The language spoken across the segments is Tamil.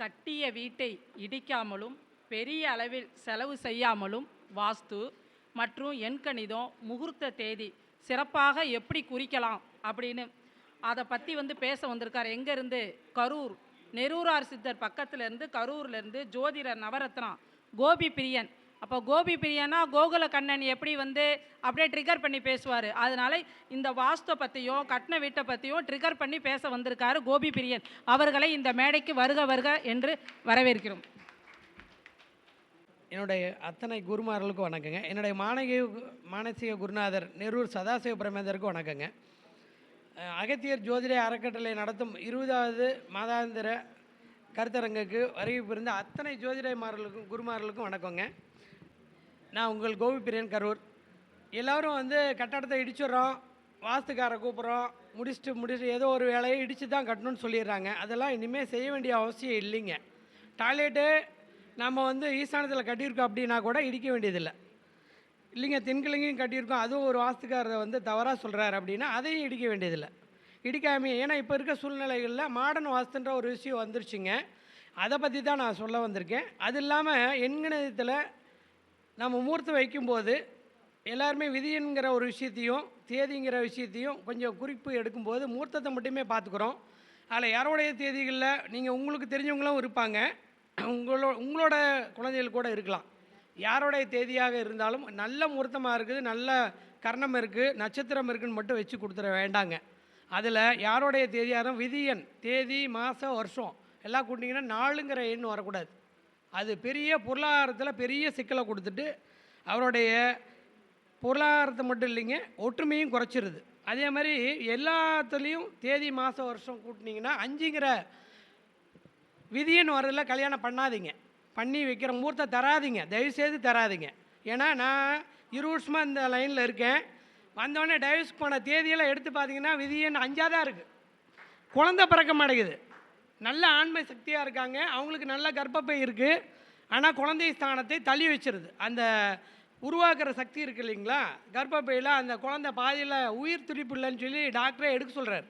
கட்டிய வீட்டை இடிக்காமலும் பெரிய அளவில் செலவு செய்யாமலும் வாஸ்து மற்றும் எண்கணிதம் முகூர்த்த தேதி சிறப்பாக எப்படி குறிக்கலாம் அப்படின்னு அதை பற்றி வந்து பேச வந்திருக்கார். எங்கேருந்து? கரூர். நெரூரார் சித்தர் பக்கத்துலேருந்து கரூர்லேருந்து ஜோதிடர் நவரத்னா கோபி பிரியன் அப்போ கோபி பிரியனா கோகுல கண்ணன் எப்படி வந்து அப்படியே ட்ரிகர் பண்ணி பேசுவார்? அதனால இந்த வாஸ்து பற்றியும் கட்டின வீட்டை பற்றியும் ட்ரிகர் பண்ணி பேச வந்திருக்காரு கோபி பிரியன். அவர்களை இந்த மேடைக்கு வருக வருக என்று வரவேற்கிறோம். என்னுடைய அத்தனை குருமார்களுக்கும் வணக்கங்க. என்னுடைய மானகீக மானசீக குருநாதர் நெரூர் சதாசிவ பிரமேந்தருக்கு வணக்கங்க. அகத்தியர் ஜோதிட அறக்கட்டளை நடத்தும் இருபதாவது மாதாந்திர கருத்தரங்குக்கு வருகை புரிந்த அத்தனை ஜோதிடமார்களுக்கும் குருமார்களுக்கும் வணக்கங்க. நான் உங்கள் கோபி பிரியன் கரூர். எல்லோரும் வந்து கட்டடத்தை இடிச்சிடுறோம் வாஸ்துக்காரை கூப்பிட்றோம் முடிச்சுட்டு முடிச்சுட்டு ஏதோ ஒரு வேலையை இடித்து தான் கட்டணும்னு சொல்லிடுறாங்க. அதெல்லாம் இனிமேல் செய்ய வேண்டிய அவசியம் இல்லைங்க. டாய்லெட்டு நம்ம வந்து ஈசானத்தில் கட்டியிருக்கோம் அப்படின்னா கூட இடிக்க வேண்டியதில்லை. இல்லைங்க தென்கிழங்கையும் கட்டியிருக்கோம். அதுவும் ஒரு வாஸ்துக்காரரை வந்து தவறாக சொல்கிறாரு அப்படின்னா அதையும் இடிக்க வேண்டியதில்லை. இடிக்காம ஏன்னா இப்போ இருக்க சூழ்நிலைகளில் மாடர்ன் வாஸ்துன்ற ஒரு விஷயம் வந்துருச்சுங்க. அதை பற்றி தான் நான் சொல்ல வந்திருக்கேன். அது இல்லாமல் எண்கணிதத்தில் நம்ம முகூர்த்தம் வைக்கும்போது எல்லாருமே விதிங்கிற ஒரு விஷயத்தையும் தேதிங்கிற விஷயத்தையும் கொஞ்சம் குறிப்பு எடுக்கும்போது முகூர்த்தத்தை மட்டுமே பார்த்துக்குறோம். அதில் யாரோடைய தேதிகளில் நீங்கள் உங்களுக்கு தெரிஞ்சவங்களும் இருப்பாங்க. உங்களோட உங்களோட குழந்தைகள் கூட இருக்கலாம். யாரோடைய தேதியாக இருந்தாலும் நல்ல முகூர்த்தமாக இருக்குது நல்ல கர்ணம் இருக்குது நட்சத்திரம் இருக்குன்னு மட்டும் வச்சு கொடுத்துட வேண்டாங்க. அதில் யாரோடைய தேதியாக இருந்தாலும் விதியன் தேதி மாதம் வருஷம் எல்லாம் கூட்டிங்கன்னா நாளுங்கிற எண் வரக்கூடாது. அது பெரிய பொருளாதாரத்தில் பெரிய சிக்கலை கொடுத்துட்டு அவருடைய பொருளாதாரத்தை மட்டும் இல்லைங்க ஒற்றுமையும் குறைச்சிருது. அதே மாதிரி எல்லாத்துலேயும் தேதி மாதம் வருஷம் கூட்டினீங்கன்னா அஞ்சுங்கிற விதின்னு வரதில்ல கல்யாணம் பண்ணாதீங்க. பண்ணி வைக்கிற முகூர்த்தம் தராதீங்க. தயவுசெய்து தராதீங்க. ஏன்னா நான் இரு வருஷமாக இந்த லைனில் இருக்கேன். வந்தோடனே டைவர்ஸ் போன தேதியெல்லாம் எடுத்து பார்த்தீங்கன்னா விதியன் அஞ்சாக தான் இருக்குது குழந்தை பிறக்க மாட்டேங்குது. நல்ல ஆண்மை சக்தியாக இருக்காங்க. அவங்களுக்கு நல்ல கர்ப்பப்பை இருக்குது ஆனால் குழந்தை ஸ்தானத்தை தள்ளி வச்சிருது. அந்த உருவாக்குற சக்தி இருக்குது இல்லைங்களா? கர்ப்பப்பையில் அந்த குழந்தை பாதியில் உயிர் துடிப்பு இல்லைன்னு சொல்லி டாக்டரே எடுக்க சொல்கிறார்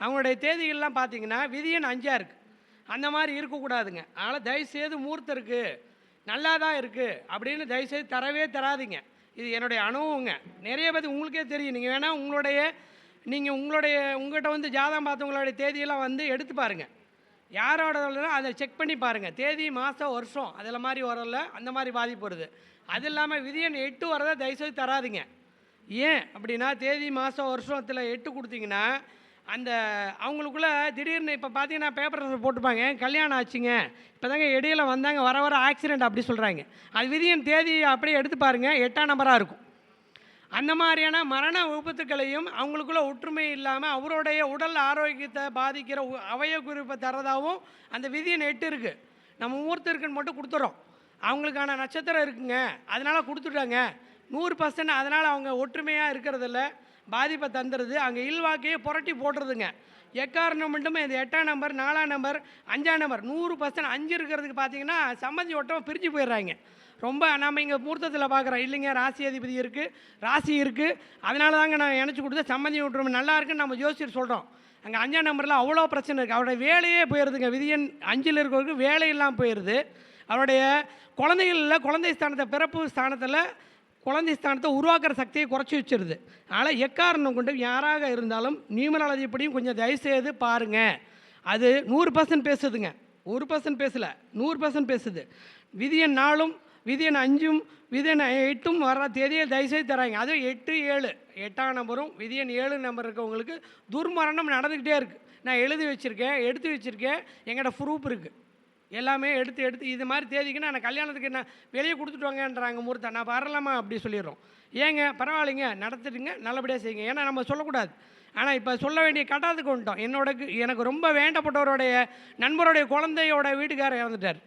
அவங்களுடைய தேதிகள்லாம் பார்த்தீங்கன்னா விதியன் அஞ்சாக இருக்குது அந்த மாதிரி இருக்கக்கூடாதுங்க. அதனால் தயவுசெய்து மூர்த்தம் இருக்குது நல்லா தான் இருக்குது அப்படின்னு தயவுசெய்து தரவே தராதீங்க. இது என்னுடைய அனுபவங்க. நிறைய பேர் உங்களுக்கே தெரியும். நீங்கள் வேணால் உங்களுடைய நீங்கள் உங்களுடைய உங்கள்கிட்ட வந்து ஜாதகம் பார்த்தவங்களுடைய தேதியெல்லாம் வந்து எடுத்து பாருங்கள் யாரோட அதை செக் பண்ணி பாருங்கள் தேதி மாதம் வருஷம். அதில் மாதிரி வரல அந்த மாதிரி பாதிப்பு வருது. அது இல்லாமல் விதியன் எட்டு வரதை தயவுசெய்து தராதிங்க. ஏன் அப்படின்னா தேதி மாதம் வருஷத்தில் எட்டு கொடுத்தீங்கன்னா அந்த அவங்களுக்குள்ளே திடீர்னு இப்போ பார்த்தீங்கன்னா பேப்பர் போட்டுப்பாங்க. கல்யாணம் ஆச்சுங்க. இப்போ தாங்க இடையில வந்தாங்க. வர வர ஆக்சிடென்ட் அப்படி சொல்கிறாங்க அது விதியின் தேதி அப்படியே எடுத்து பாருங்கள் எட்டாம் நம்பராக இருக்கும். அந்த மாதிரியான மரண விபத்துக்களையும் அவங்களுக்குள்ள ஒற்றுமை இல்லாமல் அவருடைய உடல் ஆரோக்கியத்தை பாதிக்கிற அவய குறிப்பை தரதாகவும் அந்த விதியை நெட்டு இருக்குது நம்ம முகூர்த்தம் மட்டும் கொடுத்துறோம். அவங்களுக்கான நட்சத்திரம் இருக்குங்க. அதனால் கொடுத்துட்டாங்க. நூறு பர்சன்ட் அதனால் அவங்க ஒற்றுமையாக இருக்கிறதில்ல. பாதிப்பை தந்துடுது அங்கே இல்வாக்கையே புரட்டி போடுறதுங்க. எக்காரணம் மட்டுமே இந்த எட்டாம் நம்பர் நாலாம் நம்பர் அஞ்சாம் நம்பர் நூறு பர்சன்ட் அஞ்சு இருக்கிறதுக்கு பார்த்தீங்கன்னா சம்மந்தி ஒட்டமாக பிரிஞ்சு போயிடுறாங்க. ரொம்ப நம்ம இங்கே மூர்த்தத்தில் பார்க்குறோம் இல்லைங்க ராசி அதிபதி இருக்குது ராசி இருக்குது அதனால தாங்க நான் இணைச்சி கொடுத்து சம்மந்தி விட்டுரும் நல்லா இருக்குன்னு நம்ம ஜோசியர் சொல்கிறோம் அங்கே அஞ்சாம் நம்பரில் அவ்வளோ பிரச்சனை இருக்குது அவருடைய வேலையே போயிடுதுங்க விதியன் அஞ்சில் இருக்கிறவருக்கு வேலையெல்லாம் போயிடுது அவருடைய குழந்தைகளில் குழந்தை ஸ்தானத்தை பிறப்பு ஸ்தானத்தில் குழந்தை ஸ்தானத்தை உருவாக்குற சக்தியை குறைச்சி வச்சிருது. அதனால் எக்காரணம் கொண்டு யாராக இருந்தாலும் நியூமராலஜி படியும் கொஞ்சம் தயவுசெய்து பாருங்கள் அது நூறு பர்சன்ட் பேசுதுங்க. ஒரு பர்சன்ட் பேசலை. நூறு பர்சன்ட் பேசுது. விதியன் நாளும் விதியன் அஞ்சும் விதியன் எட்டும் வர தேதியை தயவுசெய்து தராங்க. அதுவும் எட்டு ஏழு. எட்டாம் நம்பரும் விதியன் ஏழு நம்பர் இருக்கவங்களுக்கு துர்மரணம் நடந்துக்கிட்டே இருக்குது நான் எழுதி வச்சுருக்கேன் எடுத்து வச்சுருக்கேன். எங்கள்கிட்ட ப்ரூஃப் இருக்குது எல்லாமே எடுத்து எடுத்து இது மாதிரி தேதிக்கு நான் கல்யாணத்துக்கு என்ன வெளியே கொடுத்துட்டு வாங்கன்றாங்க முகூர்த்தம் நான் வரலாமா அப்படி சொல்லிடுறோம். ஏங்க பரவாயில்லைங்க நடத்துட்டுங்க நல்லபடியாக செய்யுங்க. ஏன்னா நம்ம சொல்லக்கூடாது. ஆனால் இப்போ சொல்ல வேண்டிய கட்டாயத்துக்கு வந்துட்டோம். என்னோட எனக்கு ரொம்ப வேண்டப்பட்டவருடைய நண்பருடைய குழந்தையோட வீட்டுக்காரர் இறந்துட்டார்.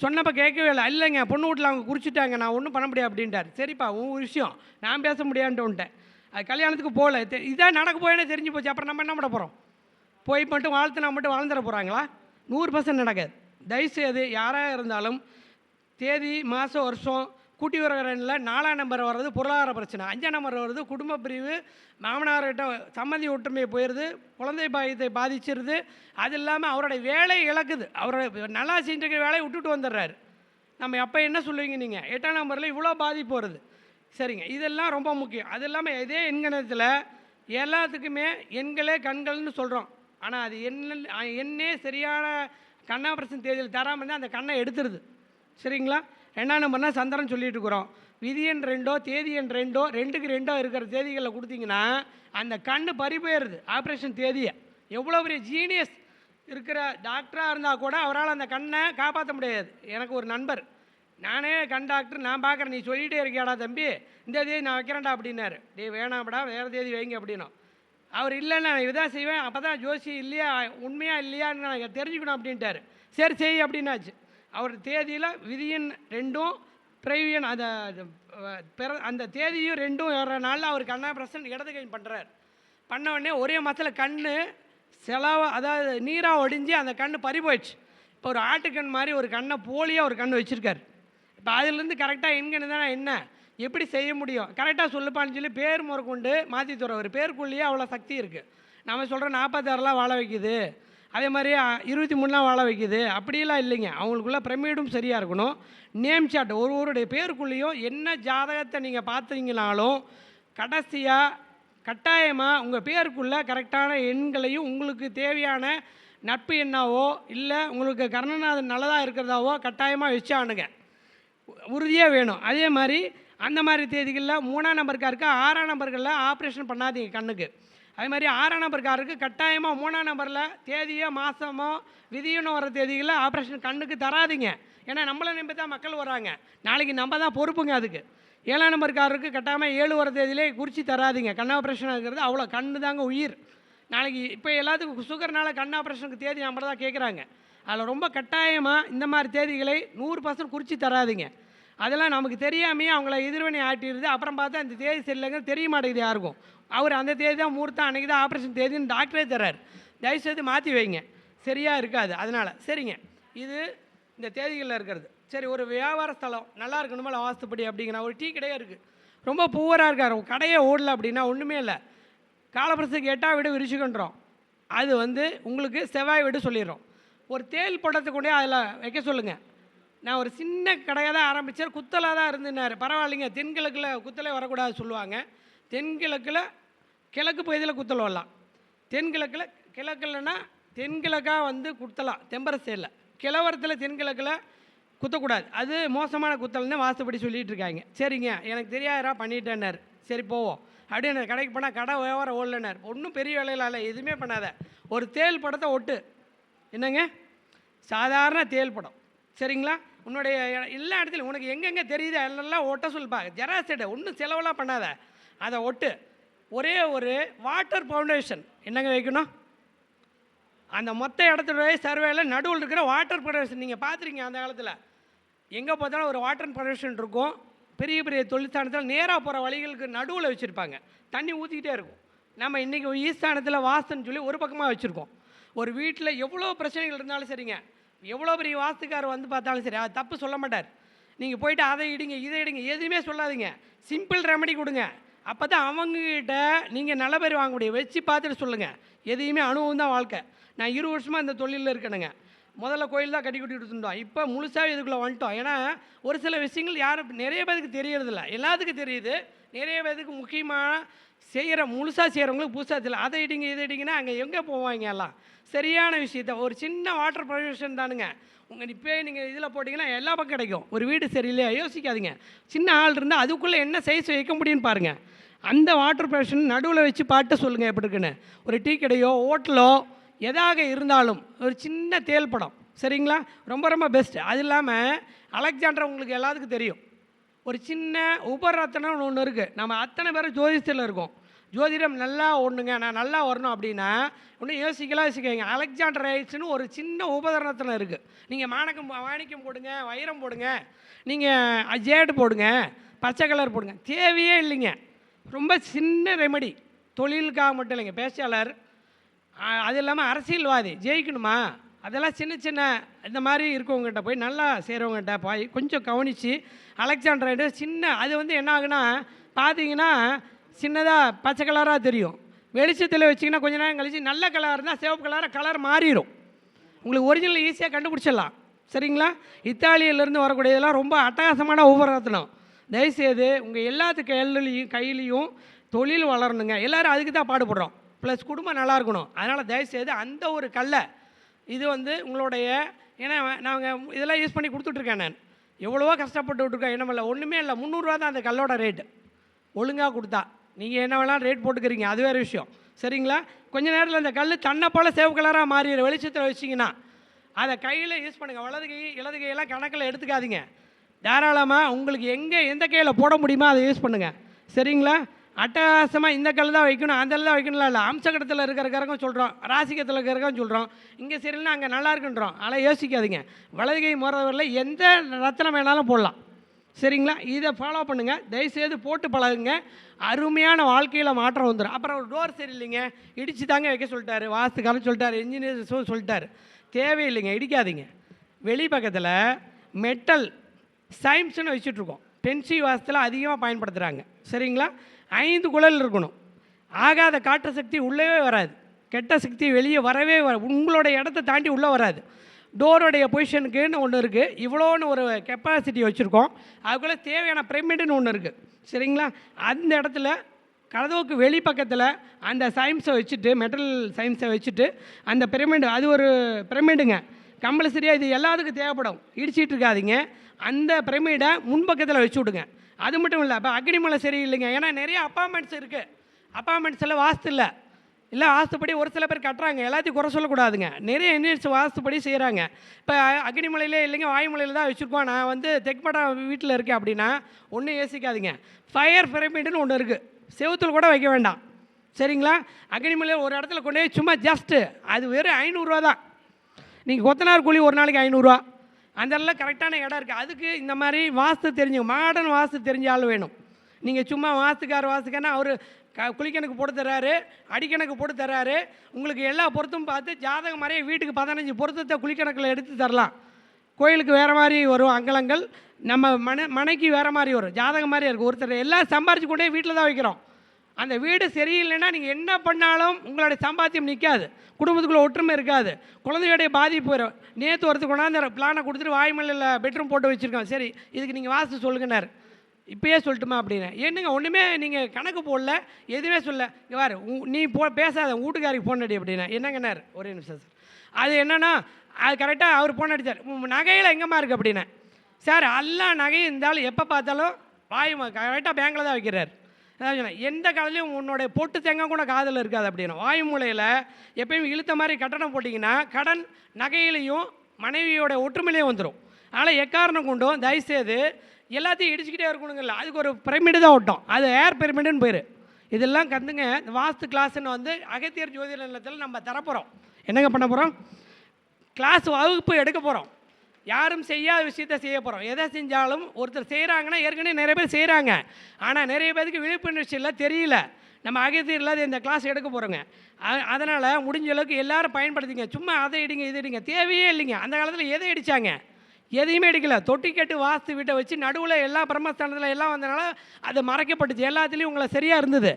சொன்னப்போ கேட்கவே இல்லை. இல்லைங்க பொண்ணு வீட்டில் அவங்க குறிச்சிட்டாங்க நான் ஒன்றும் பண்ண முடியாது அப்படின்ட்டார். சரிப்பா உன் விஷயம் நான் பேச முடியாதுன்ட்டு அது கல்யாணத்துக்கு போகல. தெ- இதான் நடக்க போயேனே தெரிஞ்சு போச்சு. அப்புறம் நம்ம என்ன பண்ண போகிறோம் போய் மட்டும் வாழ்த்துனா மட்டும் வாழ்ந்துட போகிறாங்களா நூறு பர்சன்ட் நடக்காது. தயவுசெய்து யாராக இருந்தாலும் தேதி மாதம் வருஷம் கூட்டி ரெண்டில் நாலாம் நம்பர் வர்றது பொருளாதார பிரச்சனை. அஞ்சாம் நம்பர் வருது குடும்ப பிரிவு. மாமனார்கிட்ட சம்மந்தி ஒற்றுமை போயிடுது. குழந்தை பாயத்தை பாதிச்சிருது. அது இல்லாமல் அவருடைய வேலை இழக்குது. அவரோட நல்லா செஞ்சுருக்கிற வேலையை விட்டுட்டு வந்துடுறாரு. நம்ம அப்போ என்ன சொல்லுவீங்க நீங்கள் எட்டாம் நம்பரில் இவ்வளோ பாதிப்பு வருது. சரிங்க. இதெல்லாம் ரொம்ப முக்கியம். அது இல்லாமல் இதே எண்கணத்தில் எல்லாத்துக்குமே எண்களே கண்கள்னு சொல்கிறோம் ஆனால் அது என்ன எண்ணே சரியான கண்ணாபரசன் தேதியில் தராமல் இருந்தால் அந்த கண்ணை எடுத்துருது. சரிங்களா? ரெண்டாம் நம்பர்னா சந்திரன் சொல்லிட்டு இருக்கிறோம். விதி எண் ரெண்டோ தேதி எண் ரெண்டோ ரெண்டுக்கு ரெண்டோ இருக்கிற தேதிகளில் கொடுத்தீங்கன்னா அந்த கண் பறிபோயிடுது ஆப்ரேஷன் தேதியை. எவ்வளோ பெரிய ஜீனியஸ் இருக்கிற டாக்டராக இருந்தால் கூட அவரால் அந்த கண்ணை காப்பாற்ற முடியாது. எனக்கு ஒரு நண்பர். நானே கண் டாக்டர் நான் பார்க்குறேன். நீ சொல்லிகிட்டே இருக்கியாடா தம்பி? இந்த தேதி நான் வைக்கிறேன்டா அப்படின்னாரு. டே வேணாம்டா வேறு தேதி வைங்க அப்படின்னும். அவர் இல்லைண்ணா நான் இதான் செய்வேன். அப்போ தான் ஜோசி இல்லையா உண்மையாக இல்லையான்னு நான் தெரிஞ்சுக்கணும் அப்படின்ட்டாரு. சரி செய் அப்படின்னாச்சு. அவர் தேதியில் விதியின் ரெண்டும் பிரைவியன் அந்த பிற அந்த தேதியும் ரெண்டும் வர நாளில் அவர் கண்ணா பிரசன் இடது கை பண்ணுறார் பண்ண உடனே ஒரே மாதத்தில் கண் செலவு அதாவது நீராக ஒடிஞ்சு அந்த கண் பறி போயிடுச்சு. இப்போ ஒரு ஆட்டுக்கண் மாதிரி ஒரு கண்ணை போலியாக ஒரு கண் வச்சுருக்கார். இப்போ அதுலேருந்து கரெக்டாக எங்கன்னு தானே என்ன? எப்படி செய்ய முடியும்? கரெக்டாக சொல்லுப்பான்னு சொல்லி பேர் முறை கொண்டு மாற்றி தருவார். பேருக்குள்ளேயே அவ்வளோ சக்தி இருக்குது நம்ம சொல்கிற நாற்பத்தாறுலாம் வாழ வைக்குது. அதே மாதிரி இருபத்தி மூணுலாம் வாழ வைக்குது. அப்படிலாம் இல்லைங்க. அவங்களுக்குள்ள பிரமிடும் சரியாக இருக்கணும். நேம் சாட் ஒருவருடைய பேருக்குள்ளேயும் என்ன ஜாதகத்தை நீங்கள் பார்த்தீங்கனாலும் கடைசியாக கட்டாயமாக உங்கள் பேருக்குள்ளே கரெக்டான எண்களையும் உங்களுக்கு தேவையான நட்பு என்னாவோ இல்லை உங்களுக்கு கர்ணநாதன் நல்லதாக இருக்கிறதாவோ கட்டாயமாக வச்சானுங்க. உறுதியாக வேணும். அதே மாதிரி அந்த மாதிரி தேதிகளில் மூணாம் நம்பருக்காருக்கு ஆறாம் நம்பர்களில் ஆப்ரேஷன் பண்ணாதீங்க கண்ணுக்கு. அதே மாதிரி ஆறாம் நம்பர் காருக்கு கட்டாயமாக மூணாம் நம்பரில் தேதியோ மாதமோ விதியுன்னு வர தேதிகளில் ஆப்ரேஷன் கண்ணுக்கு தராதிங்க. ஏன்னா நம்மளை நம்பி தான் மக்கள் வராங்க நாளைக்கு நம்ம தான் பொறுப்புங்க அதுக்கு. ஏழாம் நம்பர் காருக்கு கட்டாயமாக ஏழு வர தேதியிலே குறித்து தராதிங்க. கண் ஆப்ரேஷன் இருக்கிறது அவ்வளோ கண்ணு தாங்க உயிர். நாளைக்கு இப்போ எல்லாத்துக்கும் சுகர்னால கண் ஆப்ரேஷனுக்கு தேதி நம்ம தான் கேட்குறாங்க அதில் ரொம்ப கட்டாயமாக இந்த மாதிரி தேதிகளை நூறு பர்சன்ட் குறித்து தராதிங்க. அதெல்லாம் நமக்கு தெரியாமையே அவங்கள எதிர்வினை ஆட்டிடுது. அப்புறம் பார்த்தா அந்த தேதி சரியில்லைங்க தெரிய மாட்டேங்குது யாருக்கும். அவர் அந்த தேதி தான் முகூர்த்தம் அன்றைக்கி தான் ஆப்ரேஷன் தேதின்னு டாக்டரே தர்றாரு. தயவுசெய்து மாற்றி வைங்க. சரியாக இருக்காது. அதனால் சரிங்க. இது இந்த தேதிகளில் இருக்கிறது. சரி ஒரு வியாபார ஸ்தலம் நல்லா இருக்கணுமா வாஸ்துப்படி அப்படிங்கிற ஒரு டீ கடையே இருக்குது ரொம்ப புவராக இருக்கார். கடையே ஓடல அப்படின்னா ஒன்றுமே இல்லை. காலப்பிரசத்துக்கு எட்டாம் வீடு விரிச்சுக்கின்றோம். அது வந்து உங்களுக்கு செவ்வாய் வீடு சொல்லிடுறோம். ஒரு தேல் படத்தை கொண்டே அதில் வைக்க சொல்லுங்கள் நான் ஒரு சின்ன கடையாக தான் ஆரம்பித்தேன் குத்தலாக தான் இருந்துனார் பரவாயில்லைங்க. தென்கிழக்கில் குத்தலே வரக்கூடாது சொல்லுவாங்க. தென்கிழக்கில் கிழக்கு பகுதியில் குத்தல் வரலாம். தென்கிழக்கில் கிழக்கில்னா தென்கிழக்காக வந்து குத்தலாம் தெம்பர சைடில் கிழவரத்தில் தென்கிழக்கில் குத்தக்கூடாது. அது மோசமான குத்தல்னு வாசப்படி சொல்லிகிட்டு இருக்காங்க சரிங்க. எனக்கு தெரியாதரா பண்ணிட்டேன்னார். சரி போவோம். அப்படின்னு கடைக்கு போனால் கடை வியாபாரம் ஓடலனார் ஒன்றும் பெரிய வேலையில் இல்லை. எதுவுமே பண்ணாத. ஒரு தேல் படத்தை ஒட்டு. என்னங்க? சாதாரண தேல் படம். சரிங்களா? உன்னுடைய எல்லா இடத்துலையும் உனக்கு எங்கெங்கே தெரியுது எல்லாம் ஒட்ட சொல்பா ஜெராக்ஸ் ஒன்றும் செலவெல்லாம் பண்ணாத. அதை ஒட்டு. ஒரே ஒரு வாட்டர் ஃபவுண்டேஷன். என்னங்க வைக்கணும்? அந்த மொத்த இடத்துடைய சர்வேல நடுவில் இருக்கிற வாட்டர் ஃபவுண்டேஷன். நீங்கள் பார்த்துருக்கீங்க அந்த காலத்தில். எங்கே பார்த்தாலும் ஒரு வாட்டர் ஃபவுண்டேஷன் இருக்கும். பெரிய பெரிய தொழிற்சாலத்தில் நேராக போகிற வழிகளுக்கு நடுவில் வச்சுருப்பாங்க. தண்ணி ஊற்றிக்கிட்டே இருக்கும். நம்ம இன்றைக்கி ஈஸ்தானத்தில் வாசன்னு சொல்லி ஒரு பக்கமாக வச்சுருக்கோம். ஒரு வீட்டில் எவ்வளோ பிரச்சனைகள் இருந்தாலும் சரிங்க. எவ்வளோ பெரிய வாஸ்துக்கார் வந்து பார்த்தாலும் சரி அது தப்பு சொல்ல மாட்டார். நீங்கள் போயிட்டு அதை இடுங்க இதை இடுங்க எதுவுமே சொல்லாதீங்க. சிம்பிள் ரெமடி கொடுங்க. அப்போ தான் அவங்கக்கிட்ட நீங்கள் நல்ல பேர் வாங்க முடியும் வச்சு பார்த்துட்டு சொல்லுங்கள் எதையுமே அனுபவம் தான் வாழ்க்கை. நான் இரு வருஷமாக இந்த தொழிலில் இருக்கேனுங்க. முதல்ல கோயில் தான் கட்டி கூட்டிகிட்டு இருந்தோம். இப்போ முழுசாக இதுக்குள்ளே வந்துட்டோம். ஏன்னா ஒரு சில விஷயங்கள் யாரும் நிறைய பேருக்கு தெரியறதில்ல. எல்லாத்துக்கும் தெரியுது. நிறைய பேருக்கு முக்கியமாக செய்கிற முழுசாக செய்கிறவங்களுக்கு புதுசாக தெரியல. அதை இடிங்க இதை இடிங்கன்னா அங்கே எங்கே போவாங்க எல்லாம்? சரியான விஷயத்த. ஒரு சின்ன வாட்டர் பொல்யூஷன் தானுங்க. உங்கள் இப்போ நீங்கள் இதில் போட்டிங்கன்னா எல்லா பக்கம் கிடைக்கும். ஒரு வீடு சரியில்லையா? யோசிக்காதீங்க. சின்ன ஆள் இருந்தால் அதுக்குள்ளே என்ன சைஸ் வைக்க முடியும்னு பாருங்கள் அந்த வாட்டர் பொல்யூஷன் நடுவில் வச்சு பாட்டு சொல்லுங்கள் எப்படி இருக்குன்னு. ஒரு டீ கடையோ ஹோட்டலோ எதாக இருந்தாலும் ஒரு சின்ன தேல் படம். சரிங்களா? ரொம்ப ரொம்ப பெஸ்ட் அது இல்லாமல் அலெக்சாண்டர் உங்களுக்கு எல்லாத்துக்கும் தெரியும். ஒரு சின்ன உபரத்தனம்னு ஒன்று இருக்குது நம்ம அத்தனை பேரும் ஜோதிஷத்தில் இருக்கோம். ஜோதிடம் நல்லா ஒன்றுங்க நான் நல்லா வரணும் அப்படின்னா ஒன்றும் யோசிக்கலாம் யோசிக்கங்க அலெக்சாண்டர் ரைட்ஸ்னு ஒரு சின்ன உபகரணத்தில் இருக்குது நீங்கள் மாணக்கம் மாணிக்கம் போடுங்க வைரம் போடுங்க. நீங்கள் ஜேடு போடுங்க பச்சை கலர் போடுங்க. தேவையே இல்லைங்க. ரொம்ப சின்ன ரெமெடி. தொழிலுக்காக மட்டும் இல்லைங்க. பேச்சாளர் அது இல்லாமல் அரசியல்வாதி. ஜெயிக்கணுமா? அதெல்லாம் சின்ன சின்ன இந்த மாதிரி இருக்கவங்ககிட்ட போய் நல்லா செய்கிறவங்ககிட்ட போய் கொஞ்சம் கவனித்து அலெக்சாண்ட்ராய்டு சின்ன அது வந்து என்ன ஆகுனா பார்த்தீங்கன்னா சின்னதாக பச்சை கலராக தெரியும். வெளிச்சத்தில் வச்சிங்கன்னா கொஞ்ச நேரம் கழிச்சு நல்ல கலர் இருந்தால் சிவப்பு கலராக கலர் மாறிடும் உங்களுக்கு ஒரிஜினல் ஈஸியாக கண்டுபிடிச்சிடலாம். சரிங்களா? இத்தாலியிலேருந்து வரக்கூடியதெல்லாம் ரொம்ப அட்டகாசமான உபரத்தனம் தயவுசெய்து உங்கள் எல்லாத்து கையிலையும் கையிலையும் தொழில் வளரணுங்க. எல்லோரும் அதுக்கு தான் பாடுபடுறோம். ப்ளஸ் குடும்பம் நல்லா இருக்கணும். அதனால் தயவுசெய்து அந்த ஒரு கல்லை இது வந்து உங்களுடைய ஏன்னா நாங்கள் இதெல்லாம் யூஸ் பண்ணி கொடுத்துட்ருக்கேன் நான். எவ்வளவோ கஷ்டப்பட்டு விட்ருக்கேன் என்ன பண்ணல ஒன்றுமே இல்லை. முந்நூறுரூவா தான் அந்த கல்லோட ரேட்டு ஒழுங்காக கொடுத்தா. நீங்கள் என்ன வேணாலும் ரேட் போட்டுக்கிறீங்க அது வேறு விஷயம். சரிங்களா? கொஞ்ச நேரத்தில் அந்த கல் தன்னை போல் சேவ் கலராக மாறிடுற வெளிச்சத்தில் வச்சிங்கன்னா அதை கையில் யூஸ் பண்ணுங்கள் வலது கை இடது கையெல்லாம் கணக்கில் எடுத்துக்காதீங்க. தாராளமாக உங்களுக்கு எங்கே எந்த கையில் போட முடியுமோ அதை யூஸ் பண்ணுங்கள் சரிங்களா? அட்டகாசமாக இந்த கல் தான் வைக்கணும் அந்த தான் வைக்கணும்ல. இல்லை அம்சகடத்தில் இருக்கிறக்காரங்க சொல்கிறோம் ராசிகத்தில் இருக்கிறக்காரங்க சொல்கிறோம் இங்கே சரியில்லைனா அங்கே நல்லா இருக்குன்றோம். அதெல்லாம் யோசிக்காதீங்க. வலது கை முறவரில் எந்த ரத்தனம் வேணாலும் போடலாம். சரிங்களா? இதை ஃபாலோ பண்ணுங்கள் தயவுசெய்து போட்டு பழகுங்க. அருமையான வாழ்க்கையில் மாற்றம் வந்துடும் அப்புறம் ஒரு டோர் சரியில்லைங்க. இடித்து தாங்க வைக்க சொல்லிட்டாரு. வாஸ்துக்காரன் சொல்லிட்டாரு. இன்ஜினியர்ஸும் சொ சொல்லிட்டாரு. தேவையில்லைங்க. இடிக்காதீங்க. வெளி பக்கத்தில் மெட்டல் சைம்ஸ்னு வச்சுட்ருக்கோம் பென்சி வாசத்தில் அதிகமாக பயன்படுத்துகிறாங்க சரிங்களா? ஐந்து குழல் இருக்கணும். ஆகாத காற்று சக்தி உள்ளவே வராது. கெட்ட சக்தி வெளியே வரவே வர உங்களோட இடத்த தாண்டி உள்ளே வராது. டோருடைய பொசிஷனுக்குன்னு ஒன்று இருக்குது இவ்வளோன்னு ஒரு கெப்பாசிட்டி வச்சுருக்கோம். அதுக்குள்ளே தேவையான பிரமிடுன்னு ஒன்று இருக்குது சரிங்களா? அந்த இடத்துல கதவுக்கு வெளி பக்கத்தில் அந்த சயின்ஸை வச்சுட்டு மெட்டல் சயின்ஸை வச்சுட்டு அந்த பிரமிடு அது ஒரு பிரமிடுங்க கம்பல்சரியாக இது எல்லாத்துக்கும் தேவைப்படும். இடிச்சிட்டு இருக்காதீங்க. அந்த பிரமிடை முன்பக்கத்தில் வச்சு விடுங்க. அது மட்டும் இல்லை இப்போ அக்னிமலை சரியில்லைங்க. ஏன்னா நிறைய அப்பார்ட்மெண்ட்ஸ் இருக்குது அப்பார்ட்மெண்ட்ஸில் வாஸ்து இல்லை. இல்லை வாஸ்துப்படி ஒரு சில பேர் கட்டுறாங்க. எல்லாத்தையும் குறை சொல்லக்கூடாதுங்க. நிறைய இன்ஜினியர்ஸ் வாஸ்துப்படி செய்கிறாங்க இப்போ அக்னிமலையிலே இல்லைங்க வாயுமலையில் தான் வச்சுருக்கோம். நான் வந்து தெக்மடா வீட்டில் இருக்கேன் அப்படின்னா ஒன்றும் யோசிக்காதுங்க. ஃபயர் பிரமிடுன்னு ஒன்று இருக்குது செவுத்தில் கூட வைக்க வேண்டாம். சரிங்களா? அக்னிமலையில் ஒரு இடத்துல கொண்டு போய் சும்மா ஜஸ்ட்டு அது வெறும் ஐநூறுரூவா தான். நீங்கள் கொத்தனார் கூலி ஒரு நாளைக்கு ஐநூறுரூவா அந்த இடத்துல கரெக்டான இடம் இருக்குது அதுக்கு இந்த மாதிரி வாஸ்து தெரிஞ்சு மாடர்ன் வாஸ்து தெரிஞ்ச ஆள் வேணும். நீங்கள் சும்மா வாஸ்துக்கார் வாஸ்துக்காரனா அவர் க குளிக்கணக்கு போட்டு தர்றாரு அடிக்கணக்கு போட்டு தர்றாரு. உங்களுக்கு எல்லா பொருத்தும் பார்த்து ஜாதகம் மாதிரியே வீட்டுக்கு பதினஞ்சு பொருத்தத்தை குளிக்கணக்கில் எடுத்து தரலாம். கோயிலுக்கு வேறு மாதிரி வரும் அங்கலங்கள். நம்ம மன மனைக்கு வேறு மாதிரி வரும். ஜாதகம் மாதிரி இருக்கும். ஒருத்தர் எல்லாம் சம்பாரிச்சு கொண்டே வீட்டில் தான் வைக்கிறோம். அந்த வீடு சரியில்லைன்னா நீங்கள் என்ன பண்ணாலும் உங்களுடைய சம்பாத்தியம் நிற்காது குடும்பத்துக்குள்ளே ஒற்றுமை இருக்காது. குழந்தையுடைய பாதிப்பு வரும். நேற்று ஒருத்தர் கொண்டாந்து பிளானை கொடுத்துட்டு வாய்மலையில் பெட்ரூம் போட்டு வச்சுருக்கோம் சரி இதுக்கு நீங்கள் வாஸ்து சொல்லுங்கனார் இப்பயே சொல்லட்டுமா அப்படின்னு. என்னங்க ஒன்றுமே நீங்கள் கணக்கு போடல எதுவுமே சொல்ல இங்கே வாரு உ- நீ போ பேசாத வீட்டுக்காரிக்கு ஃபோன் அடி அப்படின்னா. என்னங்கண்ணார் ஒரே நிமிஷம் சார். அது என்னன்னா அது கரெக்டாக அவர் ஃபோன் அடித்தார் நகையில் எங்கம்மா இருக்குது அப்படின்னு. சார் எல்லா நகையும் இருந்தாலும் எப்போ பார்த்தாலும் வாய் கரெக்டாக பேங்கில் தான் வைக்கிறார். எந்த காலத்துலையும் உன்னோட பொட்டு தேங்காய் கூட காதில் இருக்காது அப்படின்னு. வாய்மூலையில் எப்பயும் இழுத்த மாதிரி கட்டணம் போட்டிங்கன்னா கடன் நகையிலையும் மனைவியோட ஒற்றுமையிலையும் வந்துடும் அதனால் எக்காரணம் கொண்டும் தயவுசெய்து எல்லாத்தையும் இடிச்சுக்கிட்டே இருக்கணுங்கல்ல. அதுக்கு ஒரு பிரமிடு தான் ஓட்டம் அது ஏர் பிரமிடுன்னு பேர். இதெல்லாம் கந்துங்க இந்த வாஸ்து கிளாஸ்ன்னு வந்து அகத்தியர் ஜோதிட நிலத்தில் நம்ம தரப்போகிறோம் என்னங்க பண்ண போகிறோம் கிளாஸ் வகுப்பு எடுக்க போகிறோம் யாரும் செய்யாத விஷயத்த செய்ய போகிறோம் எதை செஞ்சாலும் ஒருத்தர் செய்கிறாங்கன்னா ஏற்கனவே நிறைய பேர் செய்கிறாங்க ஆனால் நிறைய பேருக்கு விழிப்புணர்ச்சி இல்லை தெரியல. நம்ம அகத்தியர் இல்லாத இந்த கிளாஸ் எடுக்க போகிறோங்க அதனால் முடிஞ்ச அளவுக்கு எல்லோரும் பயன்படுத்திங்க. சும்மா அதை இடிங்க இது இடிங்க. தேவையே இல்லைங்க. அந்த காலத்தில் எதை இடித்தாங்க எதையுமே எடுக்கல தொட்டி கட்டு வாஸ்து வீட்டை வச்சு நடுவில் எல்லா பிரம்மஸ்தானத்தில் எல்லாம் வந்தனால அது மறைக்கப்பட்டுச்சு. எல்லாத்துலேயும் உங்களை சரியாக இருந்தது.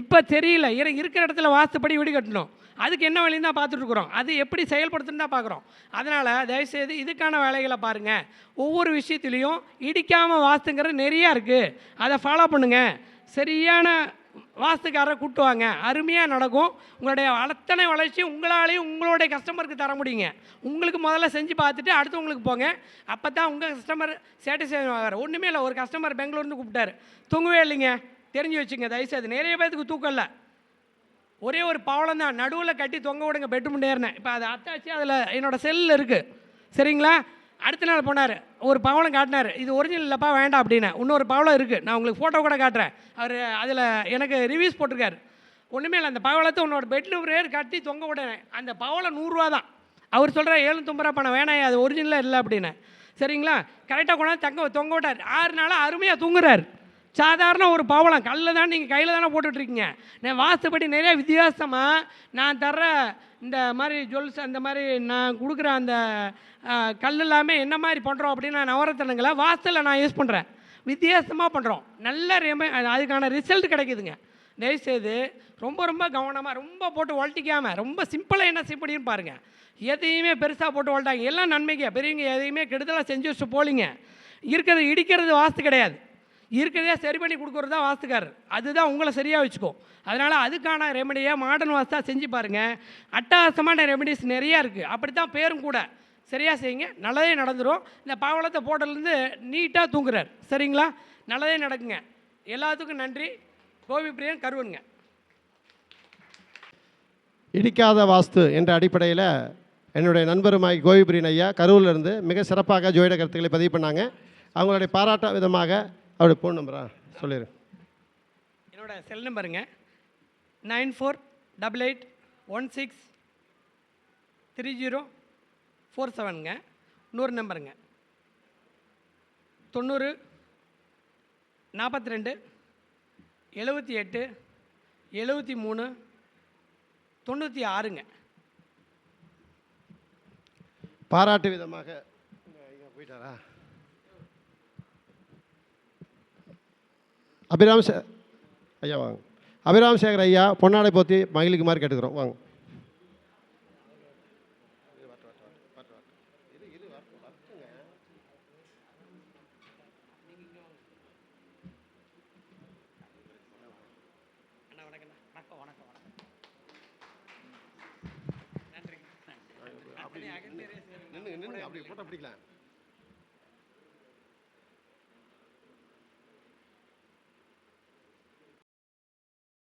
இப்போ தெரியல. இருக்கிற இடத்துல வாஸ்துப்படி வீடு கட்டணும். அதுக்கு என்ன வழின்னு தான் பார்த்துட்ருக்குறோம் அது எப்படி செயல்படுத்துன்னு தான் பார்க்குறோம். அதனால் தயவுசெய்து இதுக்கான வேலைகளை பாருங்கள் ஒவ்வொரு விஷயத்துலேயும் இடிக்காமல் வாஸ்துங்கிறது நிறையா இருக்குது அதை ஃபாலோ பண்ணுங்கள் சரியான வாஸ்துக்காரரை கூட்டு வாங்க. அருமையாக நடக்கும். உங்களுடைய அத்தனை வளர்ச்சி உங்களாலேயும் உங்களுடைய கஸ்டமருக்கு தர முடியுங்க. உங்களுக்கு முதல்ல செஞ்சு பார்த்துட்டு அடுத்தவங்களுக்கு போங்க. அப்போ தான் உங்கள் கஸ்டமர் சாட்டிஸ்ஃபை ஆகிறார் ஒன்றுமே இல்லை ஒரு கஸ்டமர் பெங்களூர்னு கூப்பிட்டாரு. தூங்கவே இல்லைங்க. தெரிஞ்சு வச்சுங்க. தயவுசெய்து. நிறைய பேர்த்துக்கு தூக்கம் இல்லை. ஒரே ஒரு பவளம் தான். நடுவில் கட்டி தொங்க விடுங்க பெட்ரூம் ஏறினேன் இப்போ அதை அத்தாச்சு அதில் என்னோடய செல்லில் இருக்குது சரிங்களா? அடுத்த நாள் போனார். ஒரு பவளம் காட்டினார். இது ஒரிஜினல் இல்லைப்பா வேண்டாம் அப்படின்னு. இன்னொரு பவளம் இருக்குது நான் உங்களுக்கு ஃபோட்டோ கூட காட்டுறேன். அவர் அதில் எனக்கு ரிவ்யூஸ் போட்டிருக்காரு. ஒன்றுமே இல்லை. அந்த பவளத்தை உன்னோட பெட்ரூம் ரேர் கட்டி தொங்க விடுறேன். அந்த பவளம் நூறுரூவா தான். அவர் சொல்கிற ஏழுநூத்தம்பது ரூபா பணம் வேணாம் அது ஒரிஜினலாக இல்லை அப்படின்னு. சரிங்களா? கரெக்டாக கொண்டாந்து தங்க தொங்க விட்டார். ஆறு நாளாக அருமையாக தூங்குறாரு. சாதாரண ஒரு பவளம். கல்லில் தான் நீங்கள் கையில் தானே போட்டுட்ருக்கீங்க. நான் வாஸ்துப்படி நிறைய வித்தியாசமாக நான் தர்ற இந்த மாதிரி ஜுவல்ஸ் அந்த மாதிரி நான் கொடுக்குற அந்த கல் எல்லாமே என்ன மாதிரி பண்ணுறோம் அப்படின்னா நவரத்தனங்களை வாஸ்துல நான் யூஸ் பண்ணுறேன் வித்தியாசமாக பண்ணுறோம் நல்ல ரெமே அதுக்கான ரிசல்ட் கிடைக்குதுங்க. தயவுசெய்து ரொம்ப ரொம்ப கவனமாக ரொம்ப போட்டு வளர்த்திக்காமல் ரொம்ப சிம்பிளாக என்ன செய்ய பாருங்கள் எதையுமே பெருசாக போட்டு வளர்த்தாங்க எல்லாம் நன்மைக்கு பெரியவங்க எதையுமே கெடுதலாக செஞ்சு வச்சு போலிங்க. இருக்கிறது இடிக்கிறது வாஸ்து கிடையாது. இருக்கிறதே சரி பண்ணி கொடுக்குறது தான் வாஸ்துக்கார் அதுதான் உங்களை சரியாக வச்சுக்கோ அதனால் அதுக்கான ரெமெடியாக மாடர்ன் வாஸ்தாக செஞ்சு பாருங்கள் அட்டகாசமான ரெமெடிஸ் நிறையா இருக்குது அப்படி தான் பேரும் கூட. சரியாக செய்யுங்க. நல்லதே நடந்துடும் இந்த பாவளத்தை போட்டதுலேருந்து நீட்டாக தூங்குறார். சரிங்களா? நல்லதே நடக்குங்க. எல்லாத்துக்கும் நன்றி. கோபி பிரியன் கருவனுங்க. இடிக்காத வாஸ்து என்ற அடிப்படையில் என்னுடைய நண்பருமாய் கோவிபிரியன் ஐயா கரூர்ல இருந்து மிக சிறப்பாக ஜோயிட கருத்துக்களை பதிவு பண்ணாங்க. அவங்களுடைய பாராட்ட விதமாக அவருடைய ஃபோன் நம்பரா சொல்லிடு என்னோட cell நம்பருங்க nine four double eight one six three zero four செவனுங்க நூறு நம்பருங்க தொண்ணூறு நாற்பத்தி ரெண்டு எழுபத்தி எட்டு எழுபத்தி மூணு தொண்ணூற்றி ஆறுங்க. பாராட்டு விதமாக போயிட்டாரா? அபிராம் சே ஐயா வாங்க. அபிராம் சேகர் ஐயா பொன்னாடை போத்தி மகிழுக்குமாறு கேட்டுக்கிறோம். வாங்க. நின்று நின்று அப்படி போட்டோ பிடிக்கலாம்